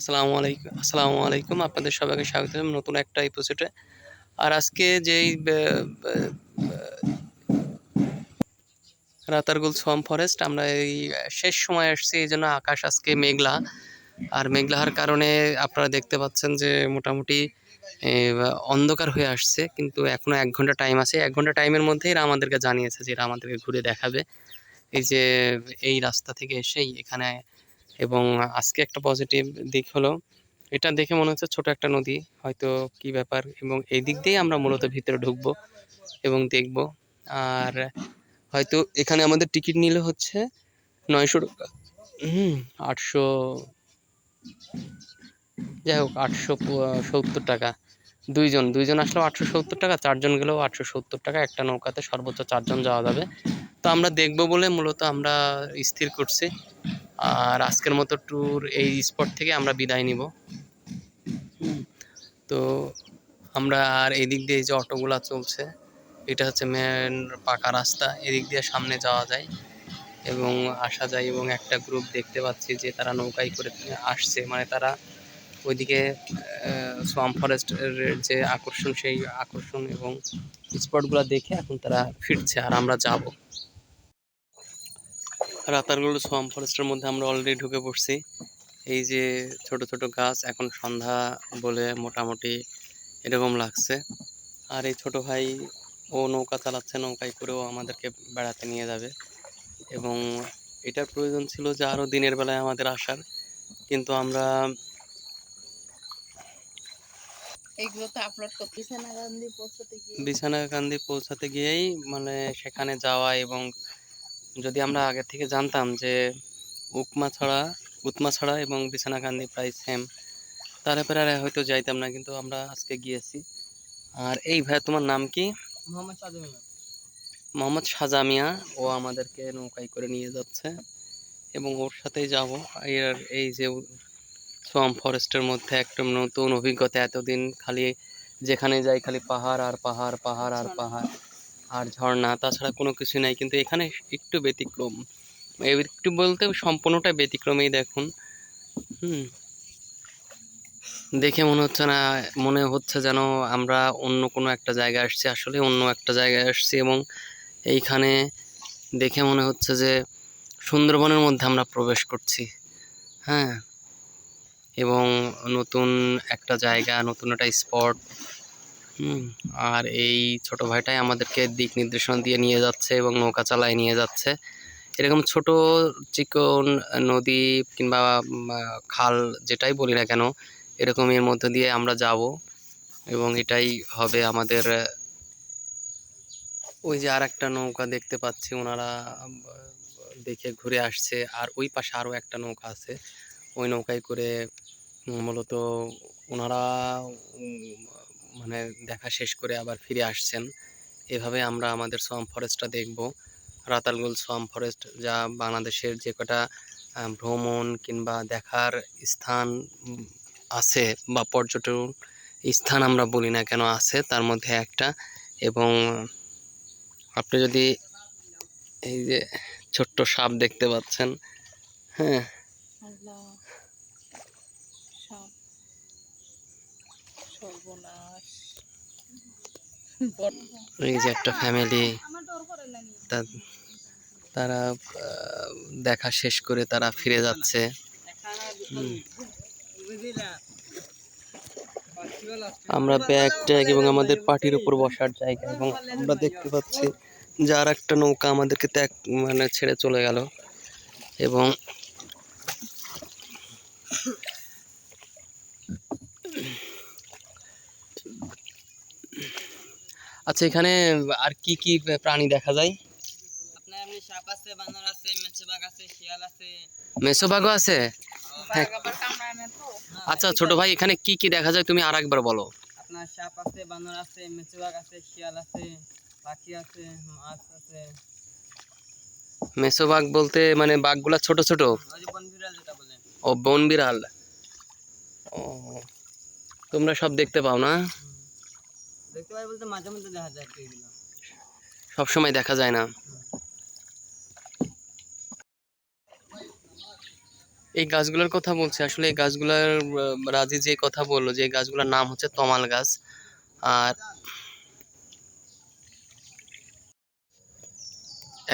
আসসালামু আলাইকুম আসসালামু আলাইকুম। আপনাদের সবাইকে স্বাগত নতুন একটা এপিসোডে আর আজকে যেই রাতারগুল সোয়াম ফরেস্ট আমরা এই, শেষ সময় আসছি, এই জন্য আকাশ আজকে মেঘলা। আর মেঘলা হওয়ার কারণে আপনারা দেখতে পাচ্ছেন যে মোটামুটি অন্ধকার হয়ে আসছে, কিন্তু এখনও এক ঘণ্টা টাইম আছে। এক ঘণ্টা টাইমের মধ্যেই এরা আমাদেরকে জানিয়েছে যে এরা আমাদেরকে ঘুরে দেখাবে। এই যে, এই রাস্তা থেকে এসেই এখানে এবং আজকে একটা পজিটিভ দিক হলো, এটা দেখে মনে হচ্ছে ছোট একটা নদী, হয়তো কি ব্যাপার এবং এই দিক দিয়েই আমরা মূলত ভিতরে ঢুকবো এবং দেখব। আর হয়তো এখানে আমাদের টিকিট নিলে হচ্ছে নয়শো টাকা। হুম, আটশো যাই হোক, আটশো সত্তর টাকা। দুইজন দুইজন আসলেও আটশো সত্তর টাকা, চারজন গেলেও আটশো সত্তর টাকা। একটা নৌকাতে সর্বোচ্চ চারজন যাওয়া যাবে। তো আমরা দেখব বলে মূলত আমরা স্থির করছি। আর আজকের মতো ট্যুর এই স্পট থেকে আমরা বিদায় নিব। তো আমরা আর এদিক দিয়ে যে অটোগুলা চলছে, এটা হচ্ছে মেন পাকা রাস্তা, এদিক দিয়ে সামনে যাওয়া যায়। এবং আসা যায় এবং একটা গ্রুপ দেখতে পাচ্ছি যে তারা নৌকায় করে আসছে। মানে তারা ওইদিকে সোয়াম ফরেস্টের যে আকর্ষণ, সেই আকর্ষণ এবং স্পটগুলো দেখে এখন তারা ফিরছে আর আমরা যাব। রাতারগুলো সোয়াম ফরেস্টের মধ্যে আমরা অলরেডি ঢুকে পড়ছি। এই যে ছোট ছোট গাছ এখন সন্ধ্যা বলে মোটামুটি এরকম লাগছে। আর এই ছোট ভাই ও নৌকা চালাচ্ছে নৌকায় করেও আমাদেরকে বেড়াতে নিয়ে যাবে। এবং এটার প্রয়োজন ছিল যে আরও দিনের বেলায় আমাদের আসার। কিন্তু আমরা বিছানাকান্দি পৌঁছাতে গিয়েই মানে সেখানে যাওয়া এবং যদি আমরা আগে থেকে জানতাম যে উকমা ছাড়া উতমা ছাড়া এবং বিছানাকান্দি প্রায় সেম তারপরে আর হয়তো যাইতাম না কিন্তু আমরা আজকে গিয়েছি। আর এই ভাই তোমার নাম কি? মোহাম্মদ সাজামিয়া ও আমাদেরকে নৌকায় করে নিয়ে যাচ্ছে এবং ওর সাথেই যাব। এর এই যে সোয়াম ফরেস্টের মধ্যে একটা নতুন অভিজ্ঞতা এতদিন খালি যেখানে যাই খালি পাহাড় আর পাহাড় পাহাড় আর পাহাড়। আর ঝর্ণা, তাছাড়া কোনো কিছু নাই। কিন্তু এখানে একটু ব্যতিক্রম। একটু বলতে সম্পূর্ণটা ব্যতিক্রমেই দেখুন। হুম। দেখে মনে হচ্ছে না, মনে হচ্ছে যেন আমরা অন্য কোনো একটা জায়গায় আসছি। আসলে অন্য একটা জায়গায় আসছি এবং এইখানে দেখে মনে হচ্ছে যে সুন্দরবনের মধ্যে আমরা প্রবেশ করছি। হ্যাঁ। এবং নতুন একটা জায়গা, নতুন একটা স্পট আর এই ছোট ভাইটাই আমাদেরকে দিক নির্দেশনা দিয়ে নিয়ে যাচ্ছে এবং নৌকা চালায় নিয়ে যাচ্ছে। এরকম ছোট চিকন নদী কিংবা খাল যেটাই বলি না কেন, এরকম এর মধ্যে দিয়ে আমরা যাব এবং এটাই হবে আমাদের, ওই যে আর একটা নৌকা দেখতে পাচ্ছি, ওনারা দেখে ঘুরে আসছে। আর ওই পাশে আরও একটা নৌকা আছে। ওই নৌকায় করে মূলত ওনারা মানে দেখা শেষ করে আবার ফিরে আসছেন। এভাবে আমরা আমাদের সোয়াম ফরেস্টটা দেখব। রাতালগুল সোয়াম ফরেস্ট যা বাংলাদেশের যে কটা ভ্রমণ কিংবা দেখার স্থান আছে বা পর্যটন স্থান আমরা বলি না কেন আছে, তার মধ্যে একটা। এবং আপনি যদি এই যে ছোট্ট সাপ দেখতে পাচ্ছেন হ্যাঁ। এই যে একটা ফ্যামিলি তারা দেখা শেষ করে তারা ফিরে যাচ্ছে। আমরা ব্যাগ, ট্যাগ এবং আমাদের পাটির উপর বসার জায়গা এবং আমরা দেখতে পাচ্ছি যে আর একটা নৌকা আমাদেরকে ত্যাগ মানে ছেড়ে চলে গেল। এবং আচ্ছা এখানে আর কি কি প্রাণী দেখা যায়? আপনার এমনি সাপ আছে বানর আছে মেচবাগ আছে শিয়াল আছে। মেসোবাগও আছে? হ্যাঁ। আচ্ছা ছোট ভাই এখানে কি কি দেখা যায়? তুমি আরেকবার বলো। আপনার সাপ আছে বানর আছে মেচবাগ আছে শিয়াল আছে পাখি আছে মাছ আছে। মেসোবাগ বলতে মানে বাঘগুলা ছোট ছোট? বলে। ও বন বিড়াল। ও তোমরা সব দেখতে পাও না? দেখতে পাই বলতে মাঝে মধ্যে দেখা যায় এগুলো। সব সময় দেখা যায় না। এই গাছগুলোর কথা বলছি, আসলে এই গাছগুলোর রাজি যে কথা বলল যে গাছগুলোর নাম হচ্ছে তমাল গাছ। আর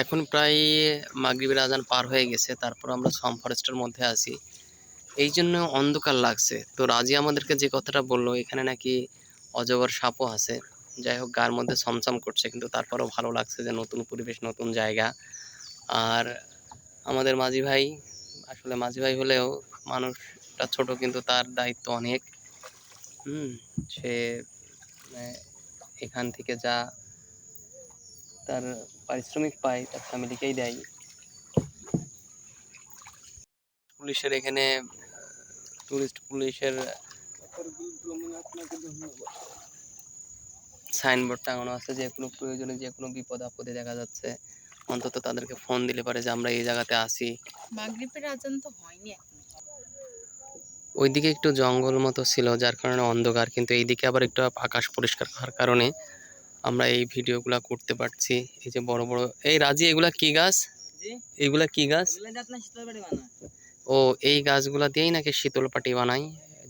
এখন প্রায় মাগরিবের আজান পার হয়ে গেছে, তারপর আমরা সম ফরেস্টের মধ্যে আছি। এই জন্য অন্ধকার লাগছে। তো রাজি আমাদেরকে যে কথাটা বলল, এখানে নাকি অজগর সাপও আছে। যাই হোক গার মধ্যে ছমছম করছে কিন্তু তারপরেও ভালো লাগছে যে নতুন পরিবেশ নতুন জায়গা। আর আমাদের মাঝি ভাই আসলে মাঝি ভাই হলেও মানুষটা ছোট কিন্তু তার দায়িত্ব অনেক। হুম সে মানে, এখান থেকে যা তার পারিশ্রমিক পায় তার ফ্যামিলিকেই দেয়। পুলিশের এখানে টুরিস্ট পুলিশের সাইনবোর্ড টাঙানো আছে যে কোনো প্রয়োজনে যে কোনো বিপদ আপদে দেখা যাচ্ছে অন্তত তাদেরকে ফোন দিলে পারে যে আমরা এই জায়গাতে আসি মাগরিবের আজান তো হয়নি এখন। ওইদিকে একটু জঙ্গল মতো ছিল যার কারণে অন্ধকার কিন্তু এইদিকে আবার একটু আকাশ পরিষ্কার হওয়ার কারণে আমরা এই ভিডিওগুলা করতে পারছি। এই যে বড় বড় এই রাজি এগুলা কি গাছ? জি? এগুলা কি গাছ? বানায়। ও এই গাছগুলা দিয়েই নাকি শীতল পাটি বানাই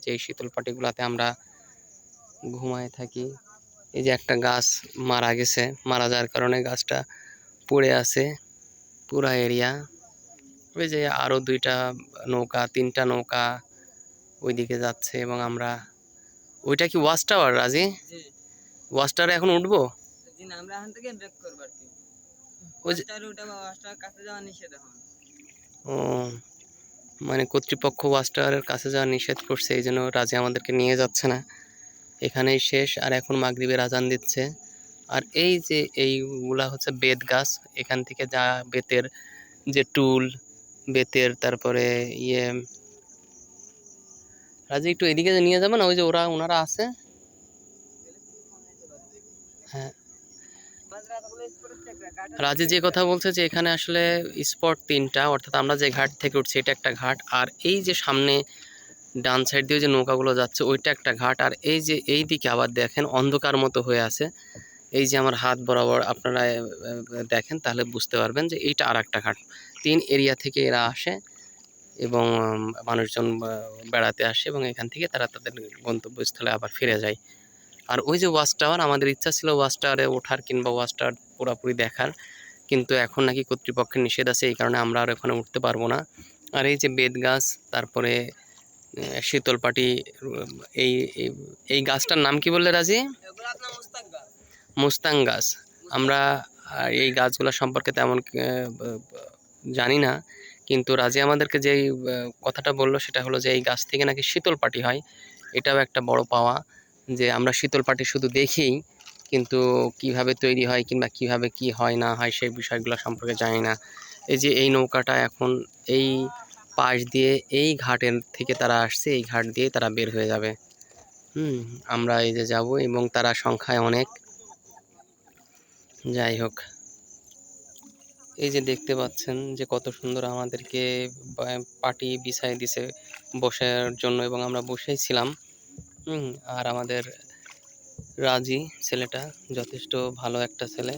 যে শীতল পাটিগুলাতে আমরা ঘুমায় থাকি। এই যে একটা গাছ মারা গেছে মারা যাওয়ার কারণে গাছটা পড়ে আছে পুরা এরিয়া। ওই যে আরও দুইটা নৌকা তিনটা নৌকা ওইদিকে যাচ্ছে এবং আমরা ওইটা কি ওয়াচ টাওয়ার রাজি? ওয়াচ টাওয়ারে এখন উঠবো? আমরা এখান থেকে ব্রেক করব আর কি। ওই যে ওটা বা ওয়াশটার কাছে যাওয়া নিষেধ এখন। ও মানে কর্তৃপক্ষ ওয়াচ টাওয়ারের কাছে যাওয়া নিষেধ করছে, এই জন্য রাজি আমাদেরকে নিয়ে যাচ্ছে না। এখানেই শেষ, আর এখন মাগরিবের আজান দিচ্ছে। আর এই যে এইগুলা হচ্ছে বেত গাছ, এখান থেকে যা বেতের যে টুল, বেতের তারপরে ইয়ে রাজি একটু এদিকে নিয়ে যাবে না ওই যে ওরা, ওনারা আছে। হ্যাঁ। রাজি যে কথা বলছে যে এখানে আসলে স্পট তিনটা, অর্থাৎ আমরা যে ঘাট থেকে উঠছি এটা একটা ঘাট, আর এই যে সামনে ডান সাইড দিয়ে যে নৌকাগুলো যাচ্ছে ওইটা একটা ঘাট, আর এই যে এই দিকে আবার দেখেন অন্ধকার মতো হয়ে আছে। এই যে আমার হাত বরাবর আপনারা দেখেন তাহলে বুঝতে পারবেন যে এইটা আর একটা ঘাট। তিন এরিয়া থেকে এরা আসে এবং মানুষজন বেড়াতে আসে এবং এখান থেকে তারা তাদের গন্তব্যস্থলে আবার ফিরে যায়। আর ওই যে ওয়াচ টাওয়ার আমাদের ইচ্ছা ছিল ওয়াচ টাওয়ারে ওঠার কিংবা ওয়াচ টাওয়ার পুরোপুরি দেখার। কিন্তু এখন নাকি কর্তৃপক্ষের নিষেধ আছে এই কারণে আমরা আর ওখানে উঠতে পারব না। আর এই যে বেত গাছ তারপরে শীতলপাটি এই এই- গাছটার নাম কি বললে রাজি? মুস্তাং গাছ? আমরা এই গাছগুলো সম্পর্কে তেমন জানি না। কিন্তু রাজি আমাদেরকে যেই কথাটা বলল সেটা হলো যে এই গাছ থেকে নাকি শীতল পাটি হয়। এটাও একটা বড় পাওয়া যে আমরা শীতল পাটি শুধু দেখি কিন্তু কীভাবে তৈরি হয় কিংবা কীভাবে কি হয়, না হয় সেই বিষয়গুলো সম্পর্কে জানি না। এই যে এই নৌকাটা এখন এই পাশ দিয়ে এই ঘাটের থেকে তারা আসছে, এই ঘাট দিয়ে তারা বের হয়ে যাবে। হুম, আমরা এই যে যাব এবং তারা সংখ্যায় অনেক। যাই হোক। এই যে দেখতে পাচ্ছেন যে কত সুন্দর আমাদেরকে পাটি বিছাই দিছে বসার জন্য এবং আমরা বসেই ছিলাম হুম, আর আমাদের রাজি, ছেলেটা যথেষ্ট ভালো একটা ছেলে।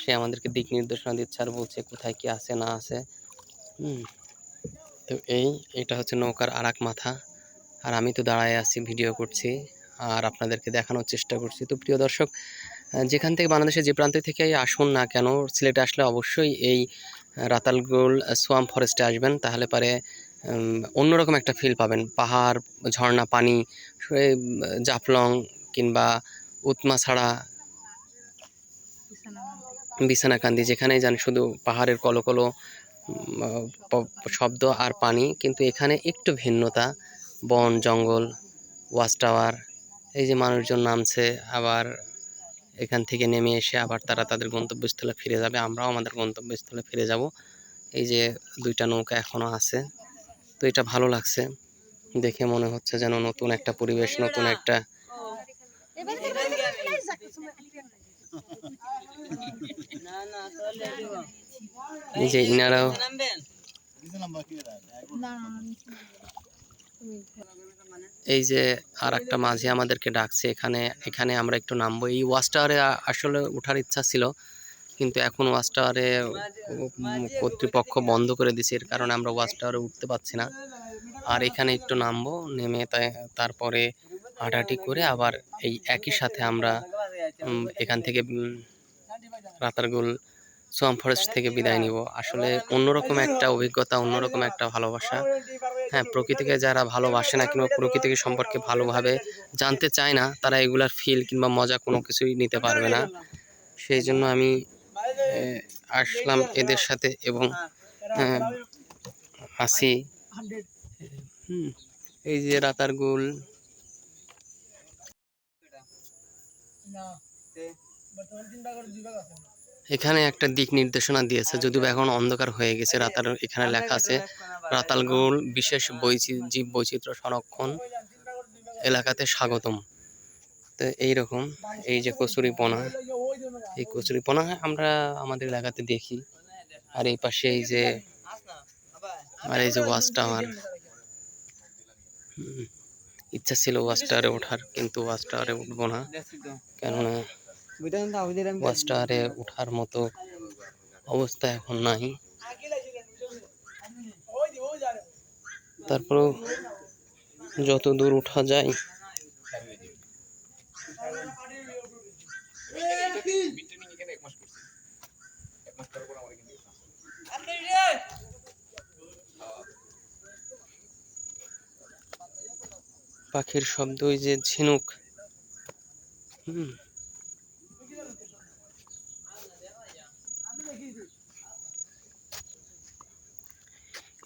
সে আমাদেরকে দিক নির্দেশনা দিচ্ছে আর বলছে কোথায় কি আছে, না আছে। হুম। তো এই, এটা হচ্ছে নৌকার আর মাথা। আর আমি তো দাঁড়ায় আছি, ভিডিও করছি আর আপনাদেরকে দেখানোর চেষ্টা করছি। তো প্রিয় দর্শক যেখান থেকে বাংলাদেশের যে প্রান্ত থেকে আসুন না কেন সিলেটে আসলে অবশ্যই এই রাতালগোল সোয়াম ফরেস্টে আসবেন। তাহলে পারে অন্যরকম একটা ফিল পাবেন। পাহাড়, ঝর্ণা, পানি জাফলং কিংবা উৎমা ছাড়া বিছানাকান্দি যেখানেই যান, শুধু পাহাড়ের কলকলো শব্দ আর পানি, কিন্তু এখানে একটু ভিন্নতা। বন, জঙ্গল, ওয়াচ টাওয়ার, এই যে মানুষজন নামছে, আবার এখান থেকে নেমে এসে আবার তারা তাদের গন্তব্যস্থলে ফিরে যাবে। আমরাও আমাদের গন্তব্যস্থলে ফিরে যাব। এই যে দুইটা নৌকা এখনও আছে, তো এটা ভালো লাগছে। দেখে মনে হচ্ছে যেন নতুন একটা পরিবেশ, নতুন একটা না না তাহলে দিব এই যে ইনারাও এই যে আর একটা মাঝি আমাদেরকে ডাকছে এখানে এখানে আমরা একটু নামবো। এই ওয়াচ টাওয়ারে আসলে ওঠার ইচ্ছা ছিল কিন্তু এখন ওয়াচ টাওয়ারে কর্তৃপক্ষ বন্ধ করে দিছে এর কারণে আমরা ওয়াচ টাওয়ারে উঠতে পারছি না। আর এখানে একটু নামবো নেমে তাই- তারপরে হাঁটাহাঁটি করে আবার এই একই সাথে আমরা এখান থেকে রাতারগুল সোয়াম ফরেস্ট থেকে বিদায় নিব। আসলে অন্যরকম একটা অভিজ্ঞতা অন্যরকম একটা ভালোবাসা। হ্যাঁ প্রকৃতিকে যারা ভালোবাসে না কিংবা প্রকৃতিকে সম্পর্কে ভালোভাবে জানতে চায় না তারা এগুলার ফিল কিংবা মজা কোনো কিছুই নিতে পারবে না। সেই জন্য আমি আসলাম এদের সাথে এবং আহ, আসি এই যে রাতার গুল রাতারগুল এখানে একটা দিক নির্দেশনা দিয়েছে যদিও এখন অন্ধকার হয়ে গেছে রাতাল এখানে লেখা আছে রাতালগুল বিশেষ জীব বৈচিত্র্য সংরক্ষণ এলাকাতে স্বাগতম। তো এইরকম এই যে কচুরিপনা এই কচুরিপনা আমরা আমাদের এলাকাতে দেখি। আর এই পাশে এই যে আর এই যে ওয়াচ হুম, ইচ্ছা ছিল ওয়াচ ওঠার কিন্তু ওয়াচ উঠবো না কেননা ওয়াচ টাওয়ারে ওঠার মতো অবস্থা এখন নাই। তারপরেও যত দূর ওঠা যায়, পাখির শব্দই যে ঝিনুক। হুম।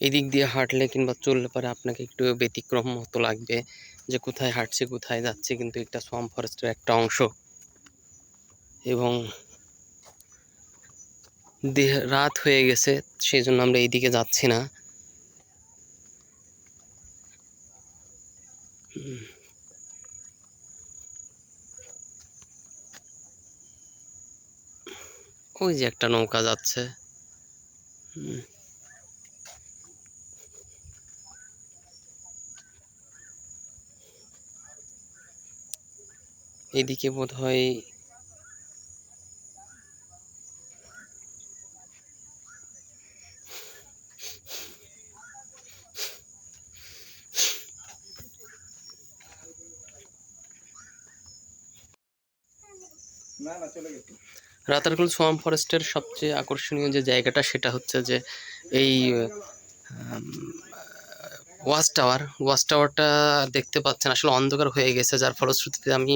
এদিক দিয়ে হাঁটলে কিংবা চললে পরে আপনাকে একটু ব্যতিক্রম মতো লাগবে যে কোথায় হাঁটছে, কোথায় যাচ্ছে কিন্তু এটা সোয়াম ফরেস্টের একটা অংশ এবং রাত হয়ে গেছে সেই জন্য আমরা এইদিকে যাচ্ছি না ওই যে একটা নৌকা যাচ্ছে হুম। এদিকে বোধ হয় রাতারগুল সোয়াম ফরেস্টের সবচেয়ে আকর্ষণীয় যে জায়গাটা সেটা হচ্ছে যে এই ওয়াচ টাওয়ার। ওয়াচ টাওয়ারটা দেখতে পাচ্ছেন, আসলে অন্ধকার হয়ে গেছে, যার ফলশ্রুতিতে আমি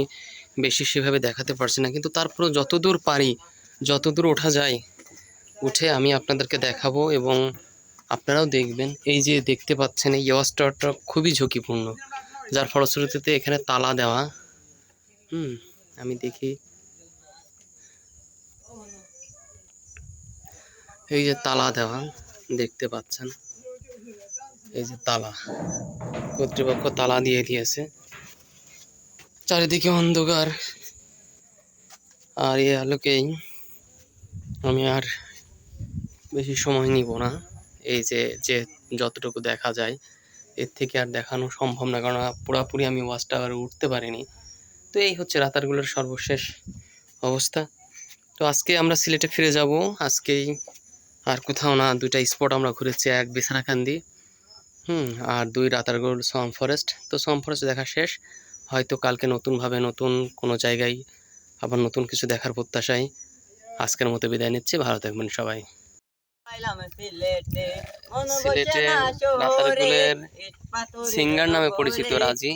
বেশি সেভাবে দেখাতে পারছি না। কিন্তু তারপরেও যতদূর পারি, যতদূর ওঠা যায়, উঠে আমি আপনাদেরকে দেখাবো এবং আপনারাও দেখবেন। এই যে দেখতে পাচ্ছেন, এই ওয়াচ টাওয়ারটা খুবই ঝুঁকিপূর্ণ। যার ফলশ্রুতিতে এখানে তালা দেওয়া। হুম, আমি দেখি। এই যে তালা দেওয়া, দেখতে পাচ্ছেন। এই যে তালা, কর্তৃপক্ষ তালা দিয়ে দিয়েছে। চারিদিকে অন্ধকার। আর এই আলোকেই আমি আর বেশি সময় নিব না। এই যে যে যতটুকু দেখা যায়, এর থেকে আর দেখানো সম্ভব না, কারণ পুরাপুরি আমি ওয়াচ টাওয়ারে উঠতে পারিনি। তো এই হচ্ছে রাতারগুলোর সর্বশেষ অবস্থা। তো আজকে আমরা সিলেটে ফিরে যাব। আজকেই আর কোথাও না, দুইটা স্পট আমরা ঘুরেছি, এক বিছানাকান্দি হুম, আর দুই রাতারগুল সোয়াম ফরেস্ট। তো সোয়াম ফরেস্ট দেখা শেষ। হয়তো কালকে নতুনভাবে নতুন কোনো জায়গায় আবার নতুন কিছু দেখার প্রত্যাশায় আজকের মতো বিদায় নিচ্ছি। ভালো থাকবেন সবাই। সিলেটের রাতারগুলের সিঙ্গার নামে পরিচিত রাজি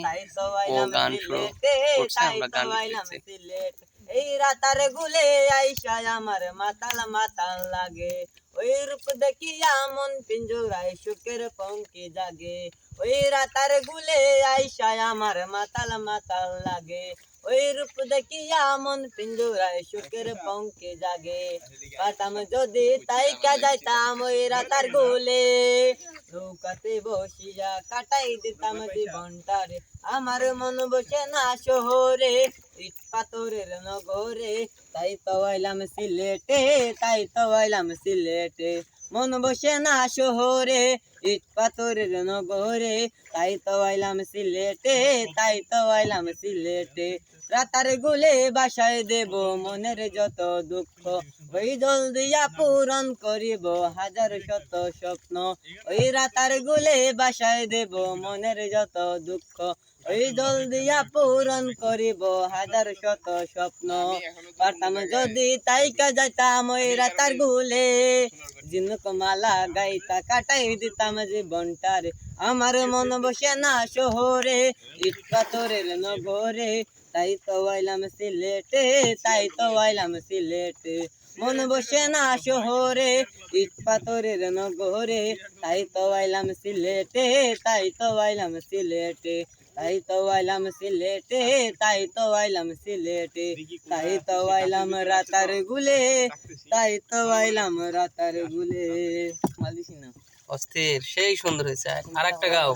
ও গান শুরু করছে, আমরা গান শুনছি। এই রাতার গুলে আইসা আমার মাতাল মাতাল লাগে। ওই রূপ দেখিয়া মন পিঞ্জুরাই সুখের পঙ্কি জাগে। ওই রাতার গুলে আইসা আমার মাতাল মাতাল লাগে। ওই রূপ দেখিয়া মন পিঞ্জুরাই সুখের পঙ্কি জাগে। পাতাম যদি তাই কা যাইতাম ওই রাতার গুলে। নৌকাতে বসিয়া কাটাই দিতাম জীবনটারে। আমার মন বসে না শহরে, ইট পাথরের নগরে। তাই তো আইলাম সিলেটে, তাই তো আইলাম সিলেটে। মন বসে না শহরে, ইট পাথরের নগরে। তাই তো আইলাম সিলেটে, তাই তো আইলাম সিলেটে। রাতার গুলে বাসায় দেব মনের যত দুঃখ। ওই জল দিয়া পূরণ করিব হাজার শত স্বপ্ন। ওই রাতার গুলে বাসায় দেব মনের যত দুঃখ। ওই জল দিয়া পূরণ করিব, হাজার শত স্বপ্ন। পারতাম যদি তাইকা যাইতাম ওই রাতার গুলে জিনক মালা গাইতা কাটাই দিতাম জীবনটারে। আমার মন বসে না শহরে, ইট পাথরের নগরে। তাই তো আইলাম সিলেটে, তাই তো আইলাম সিলেটে। মন বসে না শহরে, ইট পাথরের নগরে। তাই তো আইলাম সিলেটে, তাই তো আইলাম সিলেটে। তাই তো আইলাম সিলেটে, তাই তো আইলাম সিলেটে, তাই তো আইলাম রাতার গুলে, তাই তো আইলাম রাতার গুলে। অস্থির, সেই সুন্দর হয়েছে। আর একটা গাও।